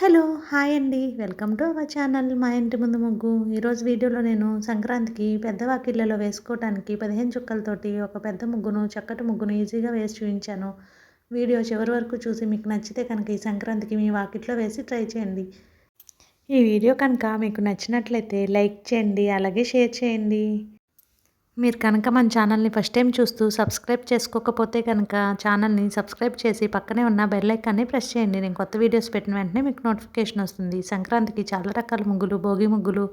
Hello hi అండి. Welcome to our channel. మా ఇంటి ముందు ముగ్గు. ఈరోజు వీడియోలో నేను సంక్రాంతికి పెద్ద వాకిళ్ళలో వేసుకోవడానికి పదిహేను చుక్కలతోటి ఒక పెద్ద ముగ్గును చక్కటి ముగ్గును ఈజీగా వేసి చూపించాను. వీడియో చివరి వరకు చూసి మీకు నచ్చితే కనుక ఈ సంక్రాంతికి మీ వాకిట్లో వేసి ట్రై చేయండి. ఈ వీడియో కనుక మీకు నచ్చినట్లయితే లైక్ చేయండి అలాగే షేర్ చేయండి. మీరు కనుక మన ఛానల్ని ఫస్ట్ టైం చూస్తూ సబ్స్క్రైబ్ చేసుకోకపోతే కనుక ఛానల్ని సబ్స్క్రైబ్ చేసి పక్కనే ఉన్న బెల్ ఐకాన్ని ప్రెస్ చేయండి. నేను కొత్త వీడియోస్ పెట్టిన వెంటనే మీకు నోటిఫికేషన్ వస్తుంది. సంక్రాంతికి చాలా రకాల ముగ్గులు భోగి ముగ్గులు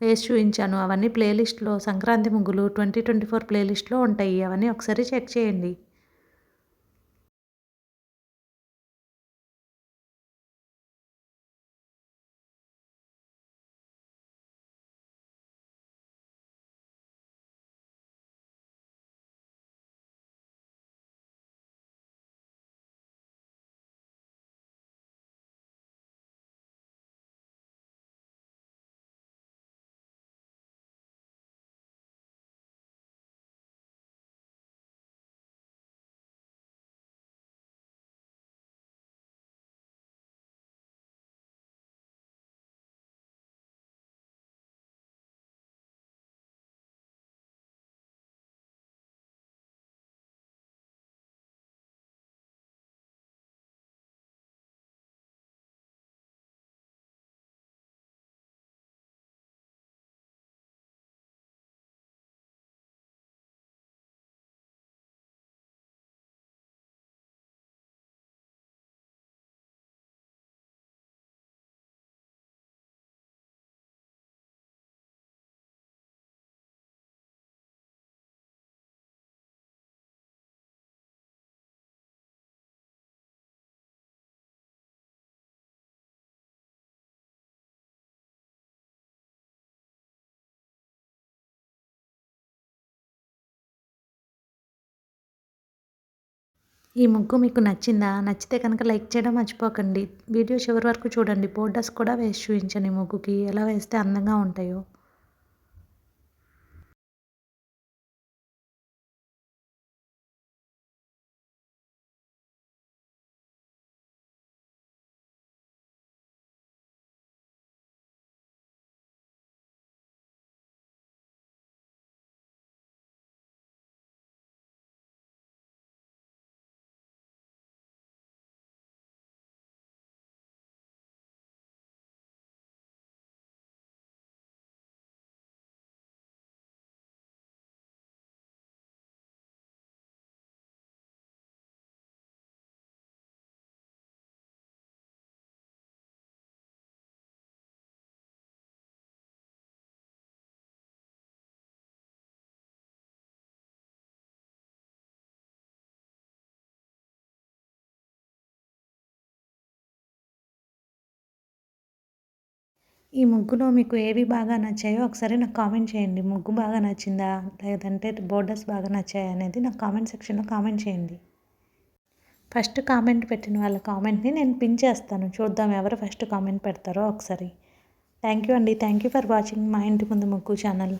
వేసి చూపించాను. అవన్నీ ప్లేలిస్ట్లో సంక్రాంతి ముగ్గులు ట్వంటీ ట్వంటీ ఫోర్ ప్లేలిస్ట్లో ఉంటాయి. అవన్నీ ఒకసారి చెక్ చేయండి. ఈ ముగ్గు మీకు నచ్చిందా? నచ్చితే కనుక లైక్ చేయడం మర్చిపోకండి. వీడియో చివరి వరకు చూడండి? బోర్డర్స్ కూడా వేసి చూపించండి ఈ ముగ్గుకి. ఎలా వేస్తే అందంగా ఉంటాయో. ఈ ముగ్గులో మీకు ఏవి బాగా నచ్చాయో ఒకసారి నాకు కామెంట్ చేయండి. ముగ్గు బాగా నచ్చిందా? లేదంటే బోర్డర్స్ బాగా నచ్చాయా అనేది నాకు కామెంట్ సెక్షన్లో కామెంట్ చేయండి. ఫస్ట్ కామెంట్ పెట్టిన వాళ్ళ కామెంట్ని నేను పిన్ చేస్తాను. చూద్దాం ఎవరు ఫస్ట్ కామెంట్ పెడతారో ఒకసారి. థ్యాంక్ యూ అండి. థ్యాంక్ యూ ఫర్ వాచింగ్ మా ఇంటి ముందు ముగ్గు ఛానల్.